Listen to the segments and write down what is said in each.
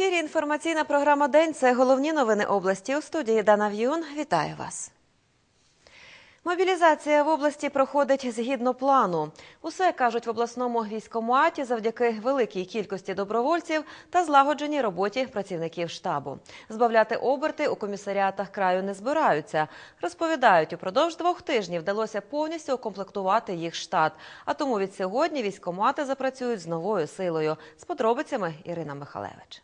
ефірі інформаційна програма День. Це головні новини області. У студії Дана В'юн. Вітаю вас. Мобілізація в області проходить згідно плану. Усе кажуть в обласному військоматі завдяки великій кількості добровольців та злагодженій роботі працівників штабу. Збавляти оберти у комісаріатах краю не збираються. Розповідають, упродовж двох тижнів вдалося повністю укомплектувати їх штат. А тому від сьогодні військомати запрацюють з новою силою. З подробицями Ірина Михалевич.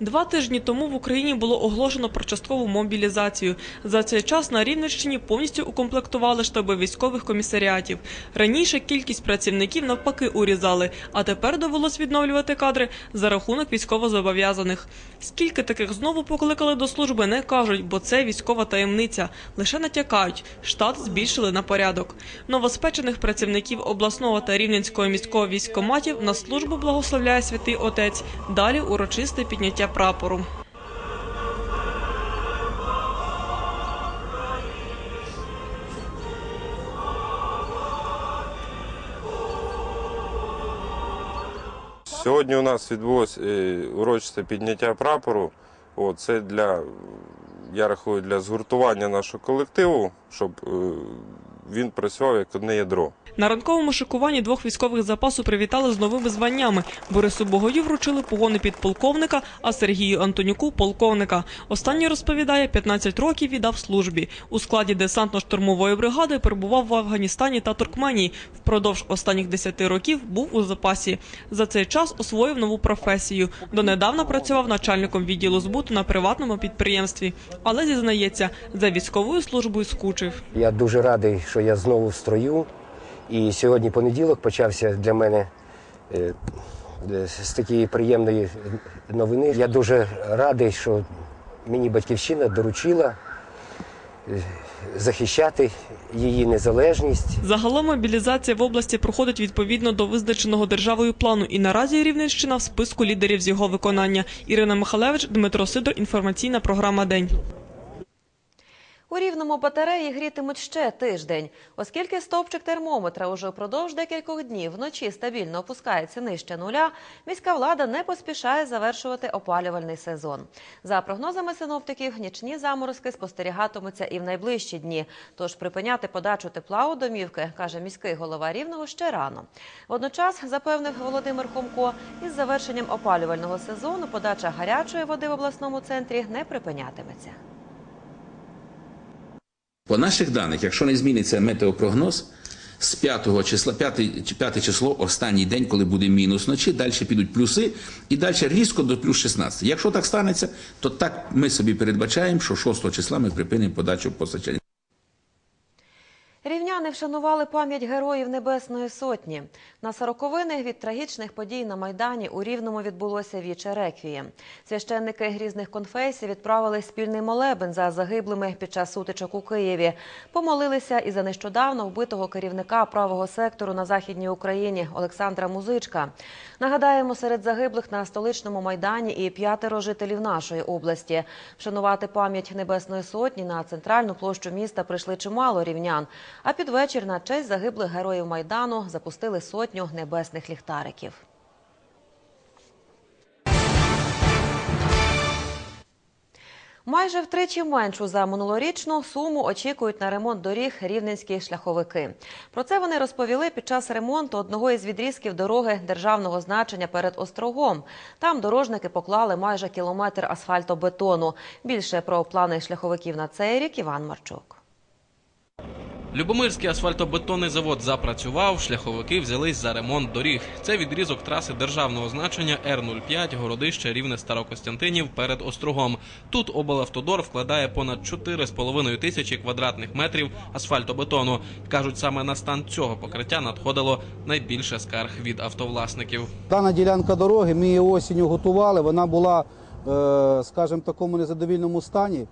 Два тижні тому в Україні було оголошено про часткову мобілізацію. За цей час на Рівненщині повністю укомплектували штаби військових комісаріатів. Раніше кількість працівників навпаки урізали, а тепер довелось відновлювати кадри за рахунок військовозобов'язаних. Скільки таких знову покликали до служби, не кажуть, бо це військова таємниця. Лише натякають, штат збільшили на порядок. Новоспечених працівників обласного та рівненського міського військкоматів на службу благословляє святий отець. Далі урочисте підняття прапору. Сьогодні у нас відбулось е, урочисте підняття прапору. Це для, я рахую, для згуртування нашого колективу, щоб е, він працював як одне ядро. На ранковому шикуванні двох військових запасу привітали з новими званнями. Борису Богою вручили погони підполковника, а Сергію Антонюку полковника. Останній розповідає, 15 років віддав службі. У складі десантно-штурмової бригади перебував в Афганістані та Туркменії. Впродовж останніх 10 років був у запасі. За цей час освоїв нову професію. Донедавна працював начальником відділу збуту на приватному підприємстві. Але зізнається, за військовою службою скучив. Я дуже радий, що я знову в строю. І сьогодні понеділок почався для мене е, е, з такої приємної новини. Я дуже радий, що мені батьківщина доручила е, захищати її незалежність. Загалом мобілізація в області проходить відповідно до визначеного державою плану, і наразі Рівненщина в списку лідерів з його виконання. Ірина Михалевич, Дмитро Сидор. Інформаційна програма День. У рівному батареї грітимуть ще тиждень, оскільки стовпчик термометра уже впродовж декількох днів вночі стабільно опускається нижче нуля. Міська влада не поспішає завершувати опалювальний сезон. За прогнозами синоптиків, нічні заморозки спостерігатимуться і в найближчі дні. Тож припиняти подачу тепла у домівки, каже міський голова рівного ще рано. Водночас запевнив Володимир Хомко, із завершенням опалювального сезону подача гарячої води в обласному центрі не припинятиметься. По наших даних, якщо не зміниться метеопрогноз, з 5 числа, 5, 5 число, останній день, коли буде мінус ночі, далі підуть плюси і далі різко до плюс 16. Якщо так станеться, то так ми собі передбачаємо, що 6 числа ми припинимо подачу постачання. Рівняни вшанували пам'ять героїв Небесної Сотні. На сороковини від трагічних подій на Майдані у Рівному відбулося віче реквієм. Священники різних конфесій відправили спільний молебен за загиблими під час сутичок у Києві. Помолилися і за нещодавно вбитого керівника правого сектору на Західній Україні Олександра Музичка. Нагадаємо, серед загиблих на столичному Майдані і п'ятеро жителів нашої області. Вшанувати пам'ять Небесної Сотні на центральну площу міста прийшли чимало рівнян. А під вечір на честь загиблих героїв Майдану запустили сотню небесних ліхтариків. Майже втричі меншу за минулорічну суму очікують на ремонт доріг рівненські шляховики. Про це вони розповіли під час ремонту одного із відрізків дороги державного значення перед Острогом. Там дорожники поклали майже кілометр асфальтобетону. Більше про плани шляховиків на цей рік Іван Марчук. Любомирський асфальтобетонний завод запрацював, шляховики взялись за ремонт доріг. Це відрізок траси державного значення Р-05 городище Рівне Старокостянтинів перед Острогом. Тут облавтодор вкладає понад 4,5 тисячі квадратних метрів асфальтобетону. Кажуть, саме на стан цього покриття надходило найбільше скарг від автовласників. Дана ділянка дороги ми її осінню готували. Вона була, е, скажімо, в такому незадовільному стані,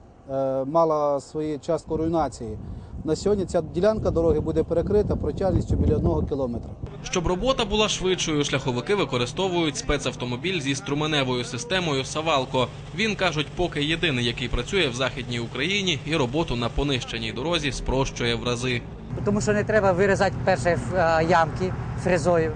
мала свою частку руйнації. На сьогодні ця ділянка дороги буде перекрита протяжністю біля одного кілометра. Щоб робота була швидшою, шляховики використовують спецавтомобіль зі струменевою системою Савалко. Він кажуть, поки єдиний, який працює в західній Україні, і роботу на понищеній дорозі спрощує в рази. тому що не треба вирізати перші е, ямки фрезою.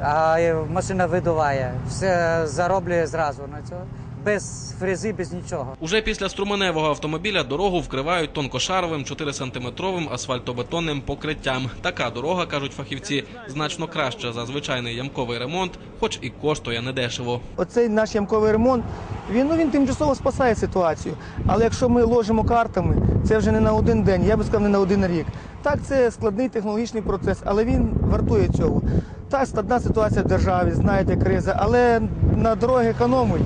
а е, машина видуває. Все зароблює зразу на цього. Без фрези, без нічого. Уже після струменевого автомобіля дорогу вкривають тонкошаровим 4-сантиметровим асфальтобетонним покриттям. Така дорога, кажуть фахівці, значно краща за звичайний ямковий ремонт, хоч і коштує недешево. Оцей наш ямковий ремонт, він, ну, він тимчасово спасає ситуацію. Але якщо ми ложимо картами, це вже не на один день, я би сказав, не на один рік. Так, це складний технологічний процес, але він вартує цього. Так, складна ситуація в державі, знаєте, криза, але на дороги економить.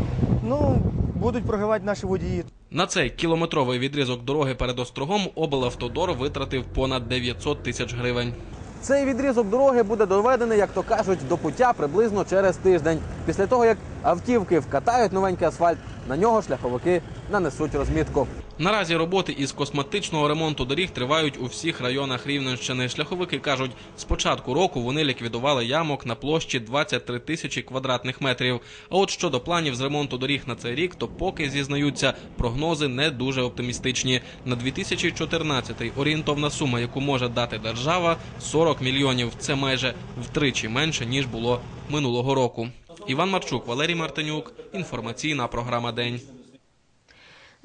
Ну, будуть прогивати наші водії. На цей кілометровий відрізок дороги перед Острогом облавтодор витратив понад 900 тисяч гривень. Цей відрізок дороги буде доведений, як то кажуть, до пуття приблизно через тиждень. Після того, як автівки вкатають новенький асфальт, на нього шляховики нанесуть розмітку. Наразі роботи із косметичного ремонту доріг тривають у всіх районах Рівненщини. Шляховики кажуть, з початку року вони ліквідували ямок на площі 23 тисячі квадратних метрів. А от щодо планів з ремонту доріг на цей рік, то поки зізнаються, прогнози не дуже оптимістичні. На 2014-й орієнтовна сума, яку може дати держава, 40 мільйонів. Це майже втричі менше ніж було минулого року. Іван Марчук, Валерій Мартинюк. Інформаційна програма День.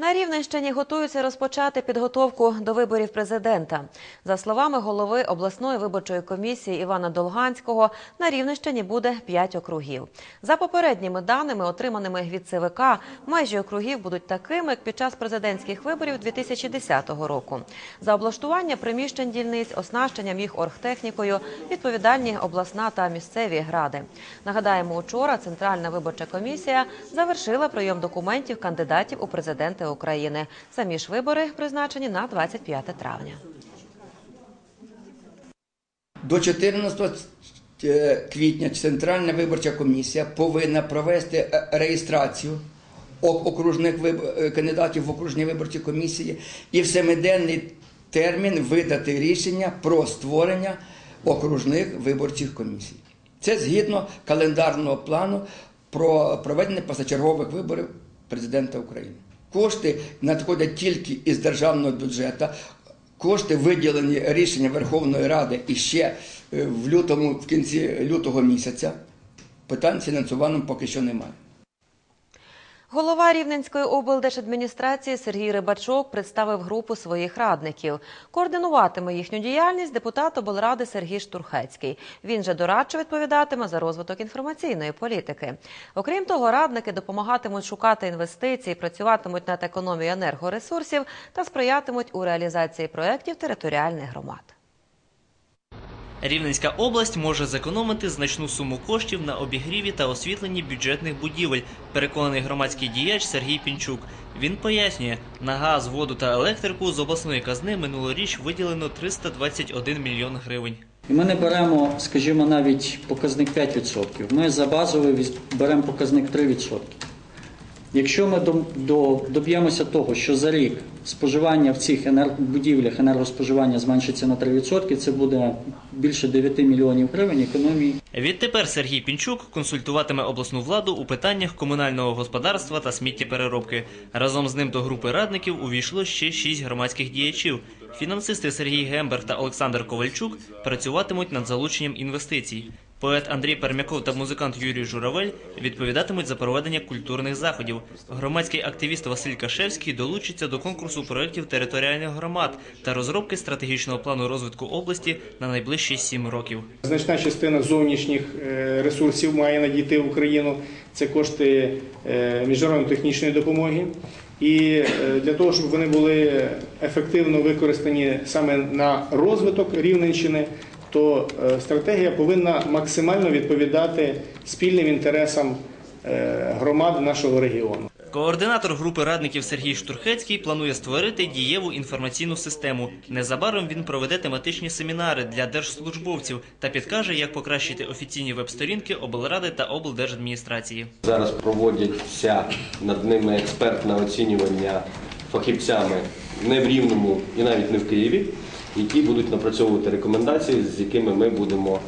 На Рівненщині готуються розпочати підготовку до виборів президента. За словами голови обласної виборчої комісії Івана Долганського, на Рівненщині буде 5 округів. За попередніми даними, отриманими від ЦВК, межі округів будуть такими, як під час президентських виборів 2010 року. За облаштування приміщень дільниць, оснащенням їх оргтехнікою відповідальні обласна та місцеві ради. Нагадаємо, учора Центральна виборча комісія завершила прийом документів кандидатів у президенти України. Самі ж вибори призначені на 25 травня. До 14 квітня Центральна виборча комісія повинна провести е, реєстрацію окружних виб- е, кандидатів в окружні виборчі комісії і в семиденний термін видати рішення про створення окружних виборчих комісій. Це згідно календарного плану про проведення позачергових виборів президента України. Кошти надходять тільки із державного бюджету. Кошти виділені рішення Верховної Ради і ще е, в лютому, в кінці лютого місяця. Питань з поки що немає. Голова Рівненської облдержадміністрації Сергій Рибачок представив групу своїх радників. Координуватиме їхню діяльність депутат облради Сергій Штурхецький. Він же дорадчо відповідатиме за розвиток інформаційної політики. Окрім того, радники допомагатимуть шукати інвестиції, працюватимуть над економією енергоресурсів та сприятимуть у реалізації проєктів територіальних громад. Рівненська область може зекономити значну суму коштів на обігріві та освітленні бюджетних будівель, переконаний громадський діяч Сергій Пінчук. Він пояснює, на газ, воду та електрику з обласної казни минулоріч виділено 321 мільйон гривень. І ми не беремо, скажімо, навіть показник 5%. Ми за базовий беремо показник 3%. Якщо ми до- доб'ємося того, що за рік споживання в цих будівлях енергоспоживання зменшиться на 3%, це буде більше 9 мільйонів гривень економії. Відтепер Сергій Пінчук консультуватиме обласну владу у питаннях комунального господарства та сміттєпереробки. Разом з ним до групи радників увійшло ще шість громадських діячів. Фінансисти Сергій Гембер та Олександр Ковальчук працюватимуть над залученням інвестицій. Поет Андрій Пермяков та музикант Юрій Журавель відповідатимуть за проведення культурних заходів. Громадський активіст Василь Кашевський долучиться до конкурсу проєктів територіальних громад та розробки стратегічного плану розвитку області на найближчі сім років. Значна частина зовнішніх е, ресурсів має надійти в Україну. Це кошти е, міжнародної технічної допомоги. І е, для того, щоб вони були ефективно використані саме на розвиток Рівненщини, то е, стратегія повинна максимально відповідати спільним інтересам е, громад нашого регіону. Координатор групи радників Сергій Штурхецький планує створити дієву інформаційну систему. Незабаром він проведе тематичні семінари для держслужбовців та підкаже, як покращити офіційні веб-сторінки облради та облдержадміністрації. Зараз проводяться над ними експертне оцінювання фахівцями не в Рівному і навіть не в Києві, які будуть напрацьовувати рекомендації, з якими ми будемо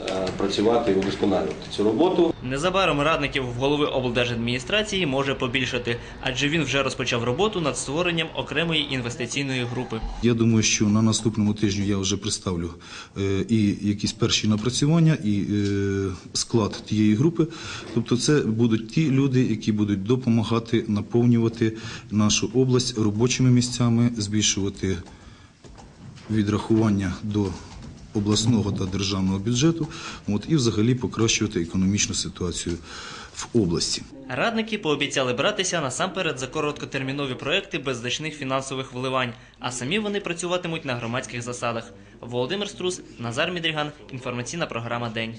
е, працювати і удосконалювати цю роботу. Незабаром радників в голови облдержадміністрації може побільшати, адже він вже розпочав роботу над створенням окремої інвестиційної групи. Я думаю, що на наступному тижні я вже представлю е, і якісь перші напрацювання, і е, склад тієї групи. Тобто, це будуть ті люди, які будуть допомагати наповнювати нашу область робочими місцями, збільшувати відрахування до обласного та державного бюджету, от, і взагалі покращувати економічну ситуацію в області. Радники пообіцяли братися насамперед за короткотермінові проекти без значних фінансових вливань, а самі вони працюватимуть на громадських засадах. Володимир Струс, Назар Мідріган, інформаційна програма День.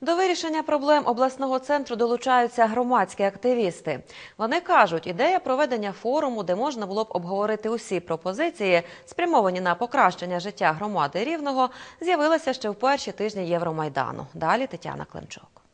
До вирішення проблем обласного центру долучаються громадські активісти. Вони кажуть, ідея проведення форуму, де можна було б обговорити усі пропозиції, спрямовані на покращення життя громади рівного, з'явилася ще в перші тижні Євромайдану. Далі Тетяна Климчук.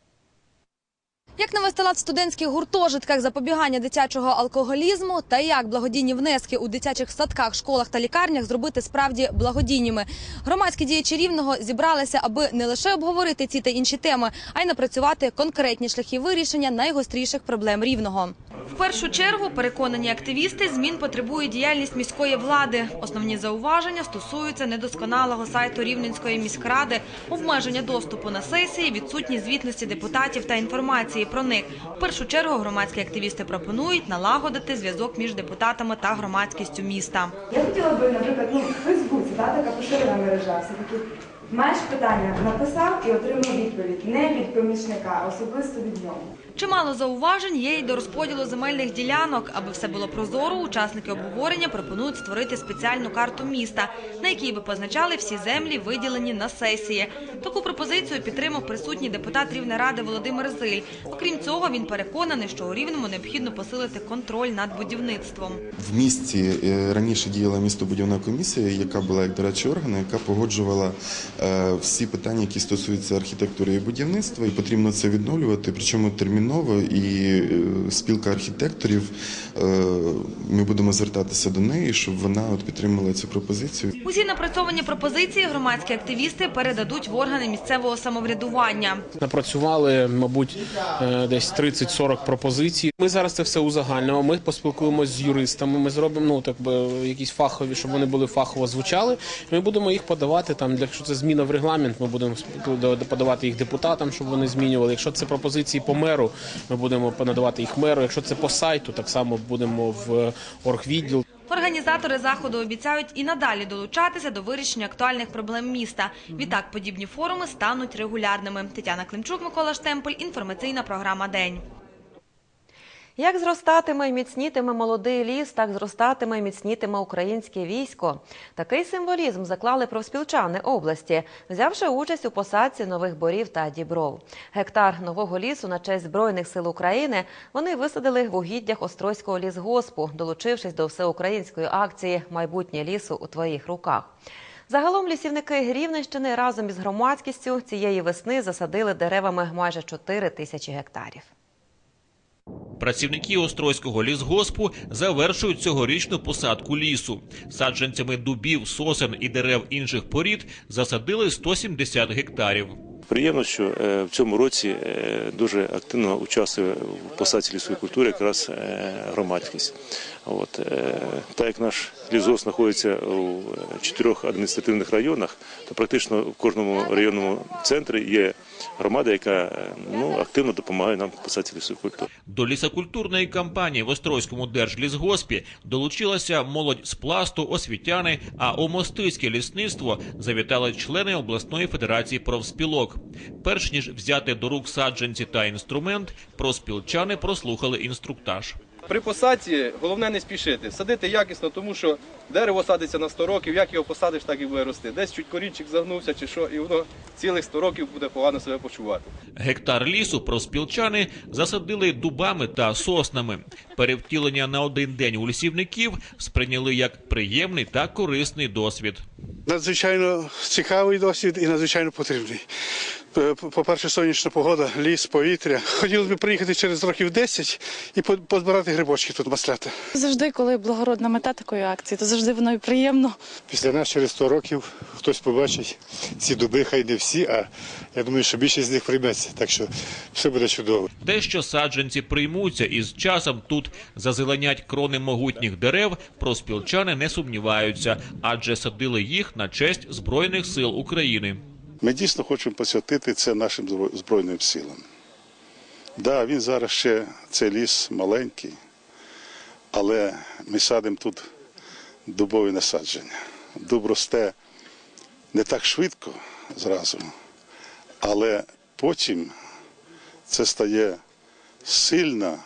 Як навести лад в студентських гуртожитках запобігання дитячого алкоголізму та як благодійні внески у дитячих садках, школах та лікарнях зробити справді благодійними. Громадські діячі рівного зібралися, аби не лише обговорити ці та інші теми, а й напрацювати конкретні шляхи вирішення найгостріших проблем рівного. В першу чергу переконані активісти змін потребує діяльність міської влади. Основні зауваження стосуються недосконалого сайту Рівненської міськради, обмеження доступу на сесії, відсутність звітності депутатів та інформації про них. В першу чергу громадські активісти пропонують налагодити зв'язок між депутатами та громадськістю міста. Я хотіла би, наприклад, ну, в Фейсбуці, да, така поширена мережа, все-таки маєш питання, написав і отримав відповідь. Не від помічника, а особисто від нього. Чимало зауважень є й до розподілу земельних ділянок. Аби все було прозоро, учасники обговорення пропонують створити спеціальну карту міста, на якій би позначали всі землі, виділені на сесії. Таку пропозицію підтримав присутній депутат Рівнеради Володимир Зиль. Окрім цього, він переконаний, що у Рівному необхідно посилити контроль над будівництвом. В місті е, раніше діяла містобудівна комісія, яка була як дорадчий орган, яка погоджувала е, всі питання, які стосуються архітектури і будівництва, і потрібно це відновлювати. Причому терміново і е, спілка архітекторів. е, Ми будемо звертатися до неї, щоб вона от підтримала цю пропозицію. Усі напрацьовані пропозиції громадські активісти передадуть в органи місцевого самоврядування. Напрацювали, мабуть, е, десь 30-40 пропозицій. Ми зараз це все узагальнимо. Ми поспілкуємося з юристами. Ми зробимо ну так би якісь фахові, щоб вони були фахово звучали. Ми будемо їх подавати там. Якщо це зміна в регламент, ми будемо подавати їх депутатам, щоб вони змінювали. Якщо це пропозиції по меру, ми будемо надавати їх меру. Якщо це по сайту, так само будемо в оргвідділ. Організатори заходу обіцяють і надалі долучатися до вирішення актуальних проблем міста. Відтак подібні форуми стануть регулярними. Тетяна Климчук, Микола Штемпель. Інформаційна програма День. Як зростатиме і міцнітиме молодий ліс, так зростатиме і міцнітиме українське військо. Такий символізм заклали профспілчани області, взявши участь у посадці нових борів та дібров. Гектар нового лісу на честь Збройних сил України вони висадили в угіддях Острозького лісгоспу, долучившись до всеукраїнської акції Майбутнє лісу у твоїх руках. Загалом лісівники Рівненщини разом із громадськістю цієї весни засадили деревами майже 4 тисячі гектарів. Працівники Острозького лісгоспу завершують цьогорічну посадку лісу. Саджанцями дубів, сосен і дерев інших порід засадили 170 гектарів. Приємно, що е, в цьому році е, дуже активно участвує в посадці лісової культури якраз е, громадськість. От, так як наш лісгосп знаходиться у чотирьох адміністративних районах, то практично в кожному районному центрі є громада, яка е, ну, активно допомагає нам в посадці лісової. До лісокультурної кампанії в Острозькому держлісгоспі долучилася молодь з пласту, освітяни, а у мостицьке лісництво завітали члени обласної федерації профспілок. Перш ніж взяти до рук саджанці та інструмент, профспілчани прослухали інструктаж. При посадці головне не спішити. Садити якісно, тому що дерево садиться на 100 років, як його посадиш, так і буде рости. Десь чуть корінчик загнувся чи що, і воно цілих 100 років буде погано себе почувати. Гектар лісу профспілчани засадили дубами та соснами. Перевтілення на один день у лісівників сприйняли як приємний та корисний досвід. Надзвичайно цікавий досвід і надзвичайно потрібний. Е, По-перше, сонячна погода, ліс, повітря. Хотілося б приїхати через років 10 і по- позбирати грибочки тут масляти. Завжди, коли благородна мета такої акції, то завжди воно і приємно. Після нас через 100 років хтось побачить ці дуби, хай не всі, а я думаю, що більшість з них прийметься. Так що все буде чудово. Те, що саджанці приймуться і з часом тут зазеленять крони могутніх дерев, проспілчани не сумніваються, адже садили їх на честь Збройних сил України. Ми дійсно хочемо посвятити це нашим Збройним силам. Да, він зараз ще цей ліс маленький, але ми садимо тут дубові насадження. Дуб росте не так швидко зразу, але потім це стає сильна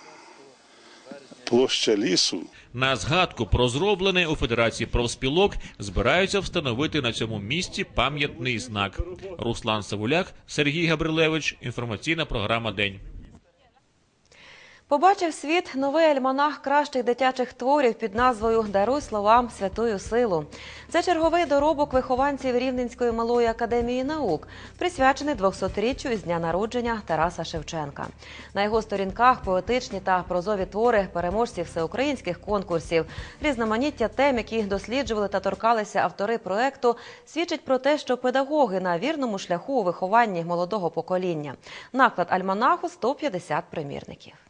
площа лісу. На згадку про зроблене у Федерації профспілок збираються встановити на цьому місці пам'ятний знак. Руслан Савуляк, Сергій Габрилевич. Інформаційна програма День. Побачив світ новий альманах кращих дитячих творів під назвою Даруй словам святую силу. Це черговий доробок вихованців Рівненської малої академії наук, присвячений 200-річчю із дня народження Тараса Шевченка. На його сторінках поетичні та прозові твори переможців всеукраїнських конкурсів, різноманіття тем, які досліджували та торкалися автори проекту, свідчить про те, що педагоги на вірному шляху у вихованні молодого покоління. Наклад альманаху 150 примірників.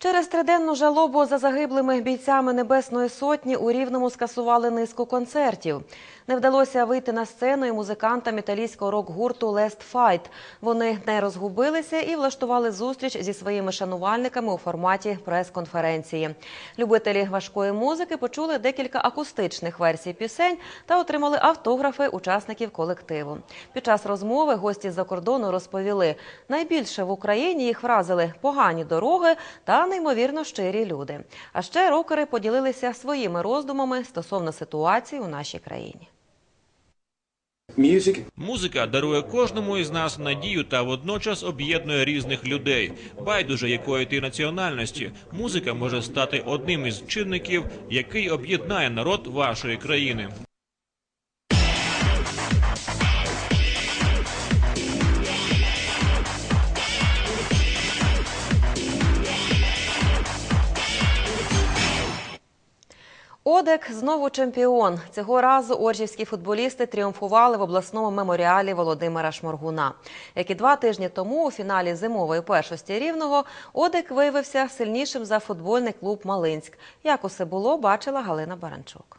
Через триденну жалобу за загиблими бійцями Небесної сотні у Рівному скасували низку концертів. Не вдалося вийти на сцену і музикантам італійського рок-гурту Last Fight. Вони не розгубилися і влаштували зустріч зі своїми шанувальниками у форматі прес-конференції. Любителі важкої музики почули декілька акустичних версій пісень та отримали автографи учасників колективу. Під час розмови гості з-за кордону розповіли, найбільше в Україні їх вразили погані дороги та неймовірно щирі люди. А ще рокери поділилися своїми роздумами стосовно ситуації у нашій країні. Музика дарує кожному із нас надію та водночас об'єднує різних людей. Байдуже якої ти національності. Музика може стати одним із чинників, який об'єднає народ вашої країни. Одек знову чемпіон. Цього разу оржівські футболісти тріумфували в обласному меморіалі Володимира Шморгуна. Як і два тижні тому у фіналі зимової першості рівного Одек виявився сильнішим за футбольний клуб Малинськ. Як усе було, бачила Галина Баранчук.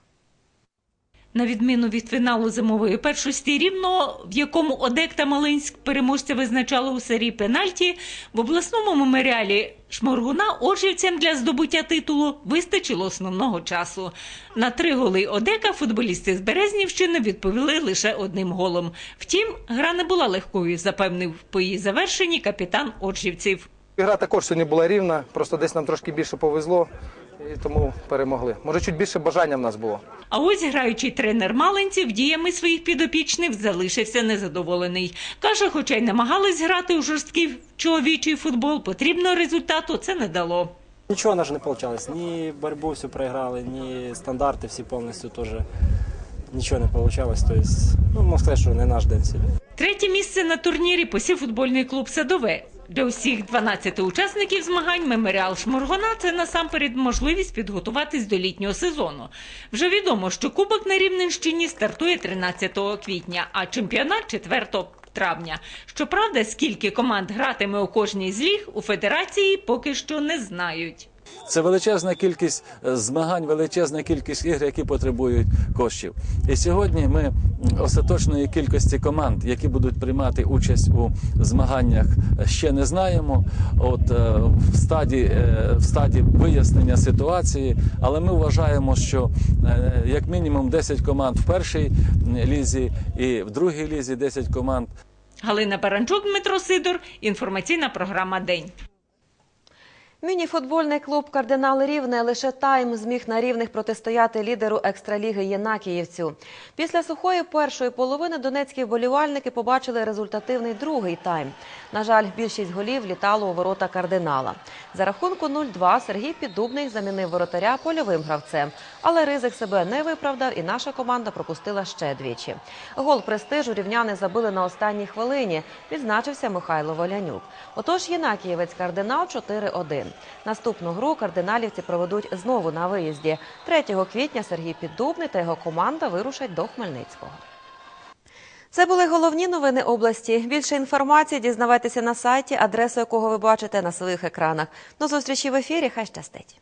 На відміну від фіналу зимової першості рівного, в якому Одек та Малинськ переможця визначали у серії пенальті, в обласному меморіалі Шморгуна оржівцям для здобуття титулу вистачило основного часу. На три голи Одека футболісти з Березнівщини відповіли лише одним голом. Втім, гра не була легкою, запевнив по її завершенні капітан оржівців. Гра також сьогодні була рівна, просто десь нам трошки більше повезло і тому перемогли. Може, чуть більше бажання в нас було. А ось граючий тренер Малинців діями своїх підопічних залишився незадоволений. Каже, хоча й намагались грати у жорсткий чоловічий футбол, потрібного результату це не дало. Нас же не получалось. Ни борьбу всю проиграли, ни стандарты все полностью тоже. Ничего не получалось. То есть, ну, можно сказать, что не наш день сегодня. Третє місце на турнірі посів футбольний клуб Садове. Для усіх 12 учасників змагань меморіал Шморгона це насамперед можливість підготуватись до літнього сезону. Вже відомо, що кубок на Рівненщині стартує 13 квітня, а чемпіонат 4 травня. Щоправда, скільки команд гратиме у кожній з ліг у федерації поки що не знають. Це величезна кількість е, змагань, величезна кількість ігр, які потребують коштів. І сьогодні ми остаточної кількості команд, які будуть приймати участь у змаганнях, е, ще не знаємо. От е, в стадії, в стадії вияснення ситуації, але ми вважаємо, що як мінімум 10 команд в першій лізі і в другій лізі 10 команд Галина Баранчук, Дмитро Сидор. Інформаційна програма День. Мініфутбольний клуб «Кардинал Рівне» лише тайм зміг на рівних протистояти лідеру екстраліги Єнакіївцю. Після сухої першої половини донецькі вболівальники побачили результативний другий тайм. На жаль, більшість голів літало у ворота кардинала. За рахунку 0-2 Сергій Піддубний замінив воротаря польовим гравцем. Але ризик себе не виправдав і наша команда пропустила ще двічі. Гол престижу рівняни забили на останній хвилині. Відзначився Михайло Волянюк. Отож, Єнакієвець кардинал 4-1. Наступну гру кардиналівці проведуть знову на виїзді. 3 квітня Сергій Піддубний та його команда вирушать до Хмельницького. Це були головні новини області. Більше інформації дізнавайтеся на сайті, адресу якого ви бачите на своїх екранах. До зустрічі в ефірі. Хай щастить.